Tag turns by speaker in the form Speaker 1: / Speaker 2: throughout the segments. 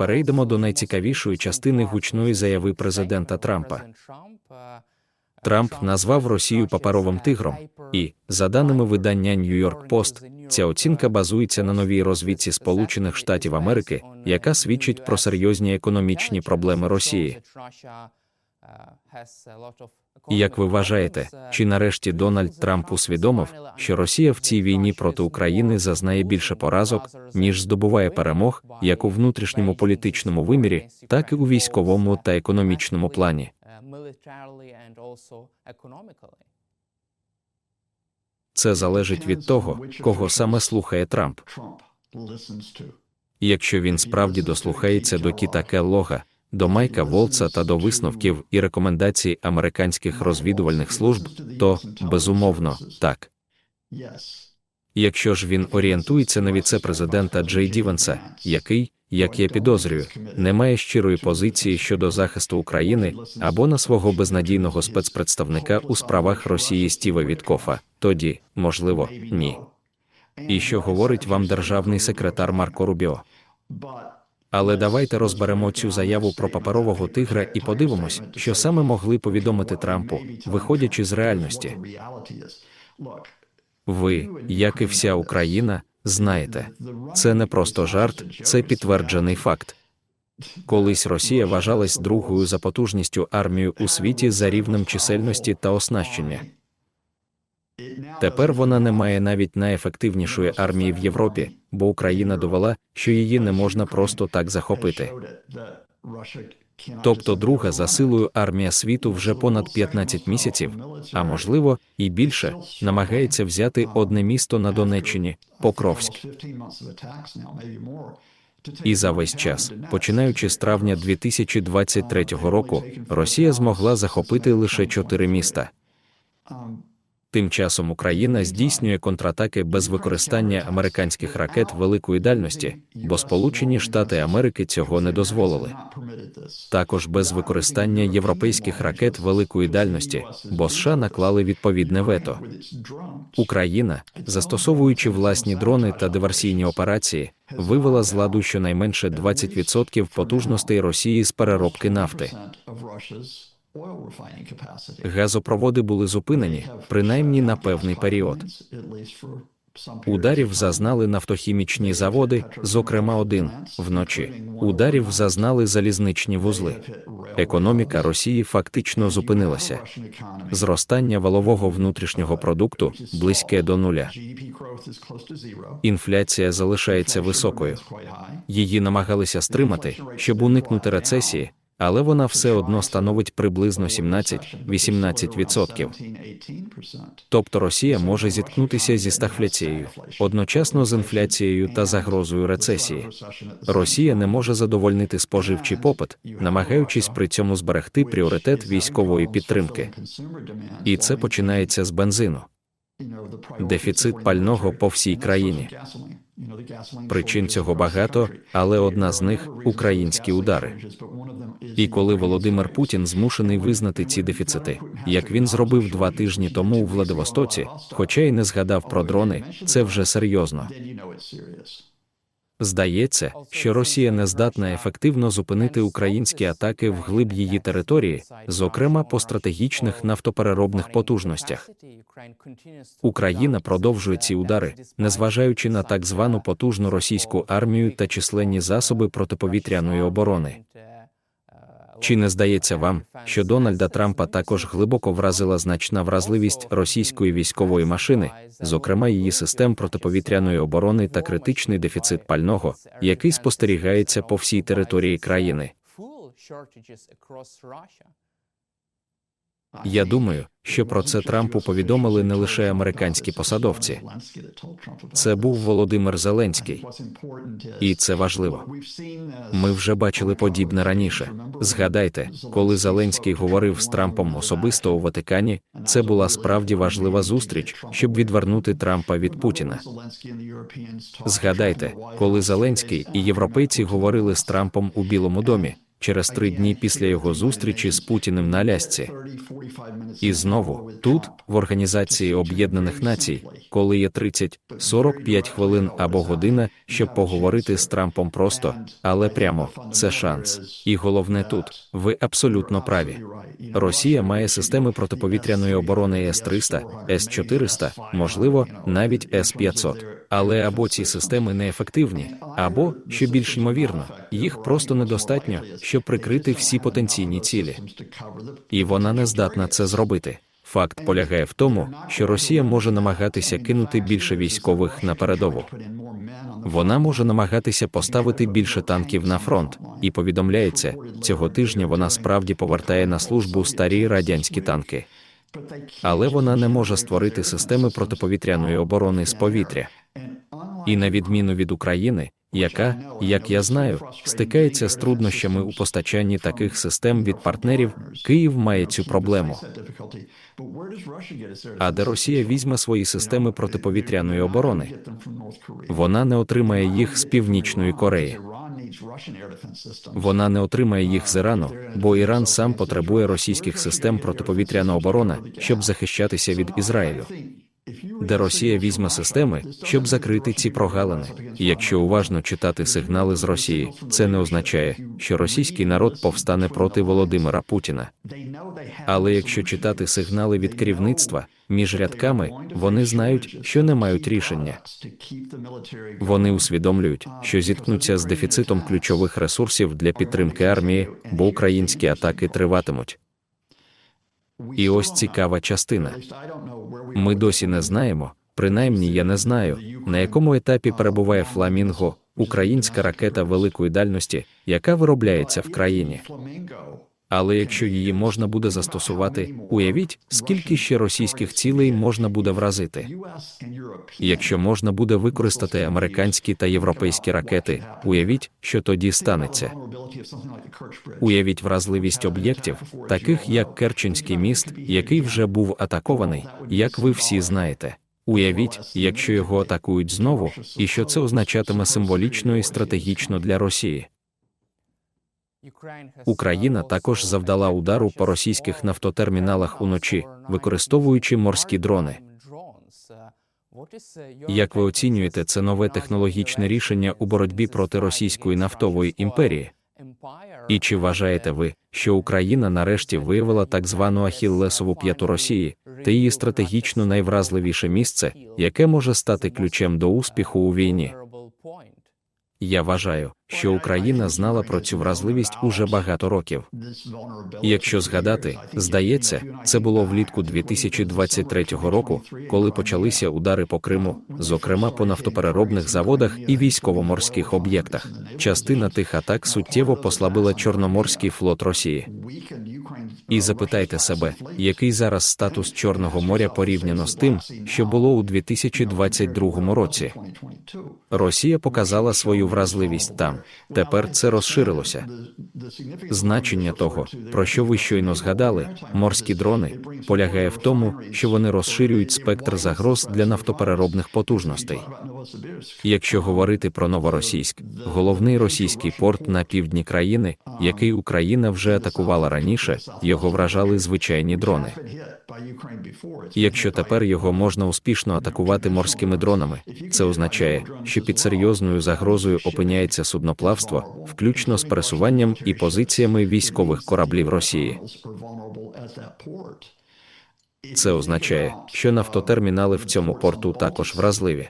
Speaker 1: перейдемо до найцікавішої частини гучної заяви президента Трампа. Трамп назвав Росію паперовим тигром, і, за даними видання York Post, ця оцінка базується на новій розвідці Сполучених Штатів Америки, яка свідчить про серйозні економічні проблеми Росії. Як ви вважаєте, чи нарешті Дональд Трамп усвідомив, що Росія в цій війні проти України зазнає більше поразок, ніж здобуває перемог, як у внутрішньому політичному вимірі, так і у військовому та економічному плані? Це залежить від того, кого саме слухає Трамп. Якщо він справді дослухається до Кіта Келлога, до Майка Волца та до висновків і рекомендацій американських розвідувальних служб, то безумовно так. Якщо ж він орієнтується на віце-президента Джей Дівенса, який, як я підозрюю, не має щирої позиції щодо захисту України або на свого безнадійного спецпредставника у справах Росії Стіва Віткофа, тоді, можливо, ні. І що говорить вам державний секретар Марко Рубіо? Але давайте розберемо цю заяву про паперового тигра і подивимось, що саме могли повідомити Трампу, виходячи з реальності. Ви, як і вся Україна, знаєте, це не просто жарт, це підтверджений факт. Колись Росія вважалась другою за потужністю армією у світі за рівнем чисельності та оснащення. Тепер вона не має навіть найефективнішої армії в Європі, бо Україна довела, що її не можна просто так захопити. Тобто друга за силою армія світу вже понад 15 місяців, а можливо і більше, намагається взяти одне місто на Донеччині Покровськ. І за весь час, починаючи з травня 2023 року, Росія змогла захопити лише чотири міста. Тим часом Україна здійснює контратаки без використання американських ракет великої дальності, бо Сполучені Штати Америки цього не дозволили. Також без використання європейських ракет великої дальності, бо США наклали відповідне вето. Україна, застосовуючи власні дрони та диверсійні операції, вивела з ладу щонайменше 20% потужностей Росії з переробки нафти. Газопроводи були зупинені, принаймні на певний період. Ударів зазнали нафтохімічні заводи, зокрема один вночі. Ударів зазнали залізничні вузли. Економіка Росії фактично зупинилася. Зростання валового внутрішнього продукту близьке до нуля. Інфляція залишається високою. Її намагалися стримати, щоб уникнути рецесії, але вона все одно становить приблизно 17-18%. Тобто Росія може зіткнутися зі стагфляцією, одночасно з інфляцією та загрозою рецесії. Росія не може задовольнити споживчий попит, намагаючись при цьому зберегти пріоритет військової підтримки. І це починається з бензину. Дефіцит пального по всій країні. Причин цього багато, але одна з них українські удари. І коли Володимир Путін змушений визнати ці дефіцити, як він зробив два тижні тому у Владивостоці, хоча й не згадав про дрони, це вже серйозно. Здається, що Росія не здатна ефективно зупинити українські атаки вглиб її території, зокрема по стратегічних нафтопереробних потужностях. Україна продовжує ці удари, незважаючи на так звану потужну російську армію та численні засоби протиповітряної оборони. Чи не здається вам, що Дональда Трампа також глибоко вразила значна вразливість російської військової машини, зокрема її систем протиповітряної оборони та критичний дефіцит пального, який спостерігається по всій території країни? Я думаю, що про це Трампу повідомили не лише американські посадовці. Це був Володимир Зеленський, і це важливо. Ми вже бачили подібне раніше. Згадайте, коли Зеленський говорив з Трампом особисто у Ватикані, це була справді важлива зустріч, щоб відвернути Трампа від Путіна. Згадайте, коли Зеленський і європейці говорили з Трампом у Білому домі. Через три дні після його зустрічі з Путіним на Алясці. І знову тут, в Організації Об'єднаних Націй, коли є 30-45 хвилин або година, щоб поговорити з Трампом просто, але прямо це шанс. І головне тут ви абсолютно праві. Росія має системи протиповітряної оборони С-300, С-400, можливо, навіть С-500. Але або ці системи неефективні, або, що більш ймовірно, їх просто недостатньо, щоб прикрити всі потенційні цілі. І вона не здатна це зробити. Факт полягає в тому, що Росія може намагатися кинути більше військових на передову. Вона може намагатися поставити більше танків на фронт, і повідомляється, цього тижня вона справді повертає на службу старі радянські танки. Але вона не може створити системи протиповітряної оборони з повітря. І на відміну від України, яка, як я знаю, стикається з труднощами у постачанні таких систем від партнерів, Київ має цю проблему. А де Росія візьме свої системи протиповітряної оборони? Вона не отримає їх з Північної Кореї. Вона не отримає їх з Ірану, бо Іран сам потребує російських систем протиповітряної оборони, щоб захищатися від Ізраїлю. Де Росія візьме системи, щоб закрити ці прогалини. Якщо уважно читати сигнали з Росії, це не означає, що російський народ повстане проти Володимира Путіна. Але якщо читати сигнали від керівництва між рядками, вони знають, що не мають рішення. Вони усвідомлюють, що зіткнуться з дефіцитом ключових ресурсів для підтримки армії, бо українські атаки триватимуть. І ось цікава частина. Ми досі не знаємо, принаймні я не знаю, на якому етапі перебуває Фламінго, українська ракета великої дальності, яка виробляється в країні. Але якщо її можна буде застосувати, уявіть, скільки ще російських цілей можна буде вразити. Якщо можна буде використати американські та європейські ракети, уявіть, що тоді станеться. Уявіть вразливість об'єктів, таких як Керченський міст, який вже був атакований, як ви всі знаєте. Уявіть, якщо його атакують знову, і що це означатиме символічно і стратегічно для Росії. Україна також завдала удару по російських нафтотерміналах уночі, використовуючи морські дрони. Як ви оцінюєте це нове технологічне рішення у боротьбі проти російської нафтової імперії? І чи вважаєте ви, що Україна нарешті виявила так звану Ахіллесову п'яту Росії та її стратегічно найвразливіше місце, яке може стати ключем до успіху у війні? Я вважаю, що Україна знала про цю вразливість уже багато років. Якщо згадати, здається, це було влітку 2023 року, коли почалися удари по Криму, зокрема по нафтопереробних заводах і військово-морських об'єктах. Частина тих атак суттєво послабила Чорноморський флот Росії. І запитайте себе, який зараз статус Чорного моря порівняно з тим, що було у 2022 році. Росія показала свою вразливість там. Тепер це розширилося. Значення того, про що ви щойно згадали, морські дрони, полягає в тому, що вони розширюють спектр загроз для нафтопереробних потужностей. Якщо говорити про новоросійськ, головний російський порт на півдні країни, який Україна вже атакувала раніше, його вражали звичайні дрони. Якщо тепер його можна успішно атакувати морськими дронами, це означає, що під серйозною загрозою опиняється судноплавство, включно з пересуванням і позиціями військових кораблів Росії. Це означає, що нафтотермінали в цьому порту також вразливі.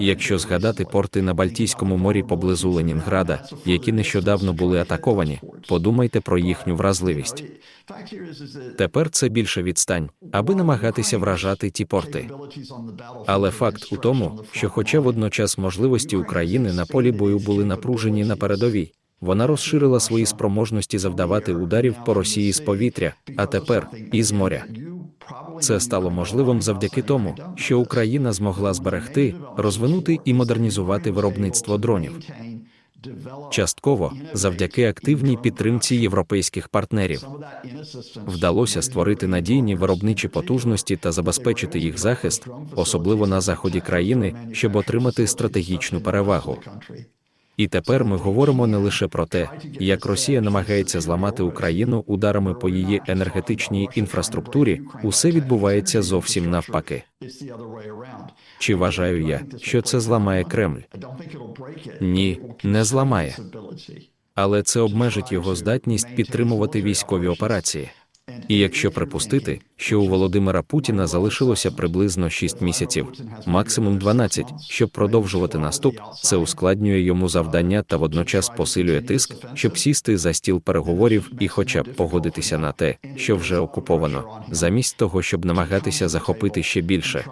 Speaker 1: Якщо згадати порти на Балтійському морі поблизу Ленінграда, які нещодавно були атаковані, подумайте про їхню вразливість. Тепер це більше відстань, аби намагатися вражати ті порти. Але факт у тому, що, хоча водночас можливості України на полі бою були напружені на передовій, вона розширила свої спроможності завдавати ударів по Росії з повітря, а тепер і з моря. Це стало можливим завдяки тому, що Україна змогла зберегти, розвинути і модернізувати виробництво дронів. Частково завдяки активній підтримці європейських партнерів вдалося створити надійні виробничі потужності та забезпечити їх захист, особливо на заході країни, щоб отримати стратегічну перевагу. І тепер ми говоримо не лише про те, як Росія намагається зламати Україну ударами по її енергетичній інфраструктурі, усе відбувається зовсім навпаки. Чи вважаю я, що це зламає Кремль?
Speaker 2: Ні, не зламає.
Speaker 1: Але це обмежить його здатність підтримувати військові операції. І якщо припустити, що у Володимира Путіна залишилося приблизно 6 місяців, максимум 12, щоб продовжувати наступ, це ускладнює йому завдання та водночас посилює тиск, щоб сісти за стіл переговорів і, хоча б погодитися на те, що вже окуповано, замість того, щоб намагатися захопити ще більше.